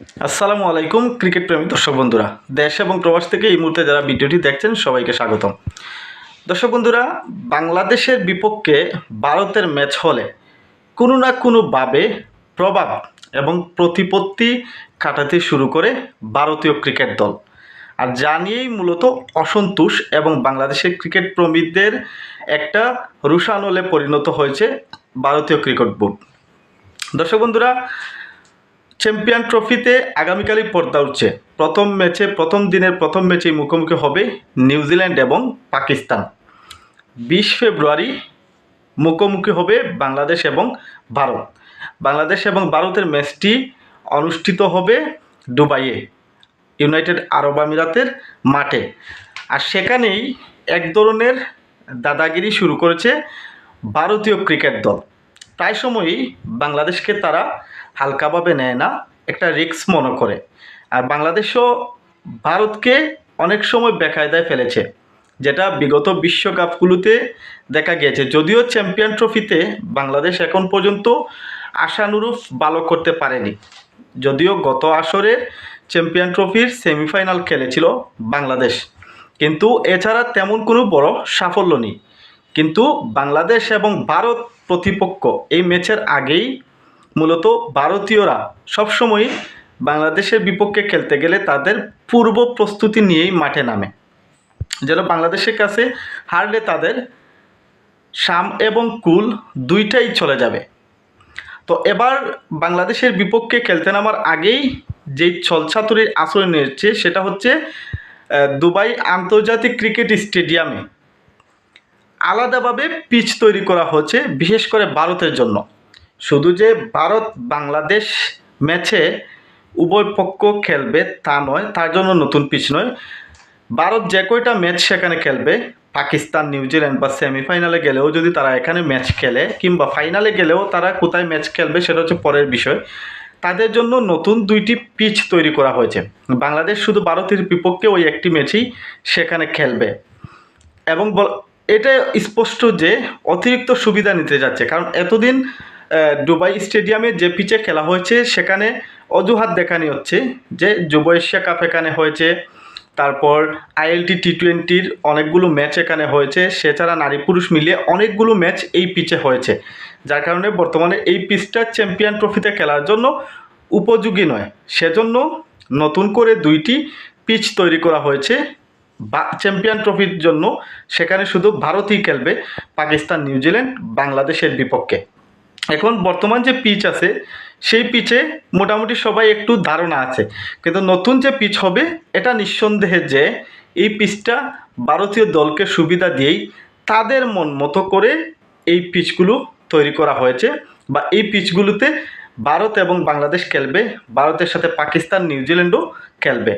আসসালামু আলাইকুম, ক্রিকেট প্রেমী দর্শক বন্ধুরা। দেশ এবং প্রবাস থেকে এই মুহূর্তে যারা ভিডিওটি দেখছেন, সবাইকে স্বাগতম। দর্শক বন্ধুরা, বাংলাদেশের বিপক্ষে ভারতের ম্যাচ হলে কোনো না কোনোভাবে প্রভাব এবং প্রতিপত্তি কাটাতে শুরু করে ভারতীয় ক্রিকেট দল। আর যা নিয়েই মূলত অসন্তোষ এবং বাংলাদেশের ক্রিকেট প্রেমীদের একটা রুশানলে পরিণত হয়েছে ভারতীয় ক্রিকেট বোর্ড। দর্শক বন্ধুরা চ্যাম্পিয়ন ট্রফিতে আগামীকালই পর্দা উঠছে। প্রথম ম্যাচে, প্রথম দিনের প্রথম ম্যাচেই মুখোমুখি হবে নিউজিল্যান্ড এবং পাকিস্তান। বিশ ফেব্রুয়ারি মুখোমুখি হবে বাংলাদেশ এবং ভারত। বাংলাদেশ এবং ভারতের ম্যাচটি অনুষ্ঠিত হবে দুবাইয়ে, ইউনাইটেড আরব আমিরাতের মাঠে। আর সেখানেই এক ধরনের দাদাগিরি শুরু করেছে ভারতীয় ক্রিকেট দল। প্রায় সময়ই বাংলাদেশকে তারা হালকাভাবে নেয় না, একটা রিস্ক মনে করে। আর বাংলাদেশও ভারতকে অনেক সময় বেকায়দায় ফেলেছে, যেটা বিগত বিশ্বকাপগুলোতে দেখা গিয়েছে। যদিও চ্যাম্পিয়ন ট্রফিতে বাংলাদেশ এখন পর্যন্ত আশানুরূপ ভালো করতে পারেনি। যদিও গত আসরে চ্যাম্পিয়ন ট্রফির সেমিফাইনাল খেলেছিল বাংলাদেশ। কিন্তু এছাড়া তেমন কোনো বড় সাফল্য নেই। কিন্তু বাংলাদেশ এবং ভারত প্রতিপক্ষ এই ম্যাচের আগেই মূলত ভারতীয়রা সবসময়ই বাংলাদেশের বিপক্ষে খেলতে গেলে তাদের পূর্ব প্রস্তুতি নিয়েই মাঠে নামে। যেন বাংলাদেশের কাছে হারলে তাদের শাম এবং কুল দুইটাই চলে যাবে। তো এবার বাংলাদেশের বিপক্ষে খেলতে নামার আগেই যেই ছলছাতুরির আশ্রয় নিয়েছে সেটা হচ্ছে দুবাই আন্তর্জাতিক ক্রিকেট স্টেডিয়ামে আলাদাভাবে পিচ তৈরি করা হচ্ছে বিশেষ করে ভারতের জন্য। শুধু যে ভারত বাংলাদেশ ম্যাচে উভয় পক্ষ খেলবে তা নয়, তার জন্য নতুন পিচ নয়। ভারত যে কয়টা ম্যাচ সেখানে খেলবে? পাকিস্তান নিউজিল্যান্ড বা সেমিফাইনালে গেলেও যদি তারা এখানে ম্যাচ খেলে কিংবা ফাইনালে গেলেও তারা কোথায় ম্যাচ খেলবে সেটা হচ্ছে পরের বিষয়। তাদের জন্য নতুন দুইটি পিচ তৈরি করা হয়েছে। বাংলাদেশ শুধু ভারতের বিপক্ষে ওই একটি ম্যাচই সেখানে খেলবে। এবং এটা স্পষ্ট যে অতিরিক্ত সুবিধা নিতে যাচ্ছে। কারণ এতদিন দুবাই স্টেডিয়ামে যে পিচে খেলা হয়েছে, সেখানে অজুহাত দেখানি হচ্ছে যে যুব এশিয়া কাপ এখানে হয়েছে। তারপর আইএলটি টি টোয়েন্টির অনেকগুলো ম্যাচ এখানে হয়েছে। সেছাড়া নারী পুরুষ মিলিয়ে অনেকগুলো ম্যাচ এই পিচে হয়েছে। যার কারণে বর্তমানে এই পিচটা চ্যাম্পিয়ন ট্রফিতে খেলার জন্য উপযোগী নয়। সেজন্য নতুন করে দুইটি পিচ তৈরি করা হয়েছে বা চ্যাম্পিয়ন ট্রফির জন্য। সেখানে শুধু ভারতই খেলবে, পাকিস্তান, নিউজিল্যান্ড, বাংলাদেশের বিপক্ষে। এখন বর্তমান যে পিচ আছে, সেই পিচে মোটামুটি সবাই একটু ধারণা আছে। কিন্তু নতুন যে পিচ হবে, এটা নিঃসন্দেহে যে এই পিচটা ভারতীয় দলকে সুবিধা দিয়েই তাদের মন মতো করে এই পিচগুলো তৈরি করা হয়েছে বা এই পিচগুলোতে ভারত এবং বাংলাদেশ খেলবে, ভারতের সাথে পাকিস্তান, নিউজিল্যান্ডও খেলবে।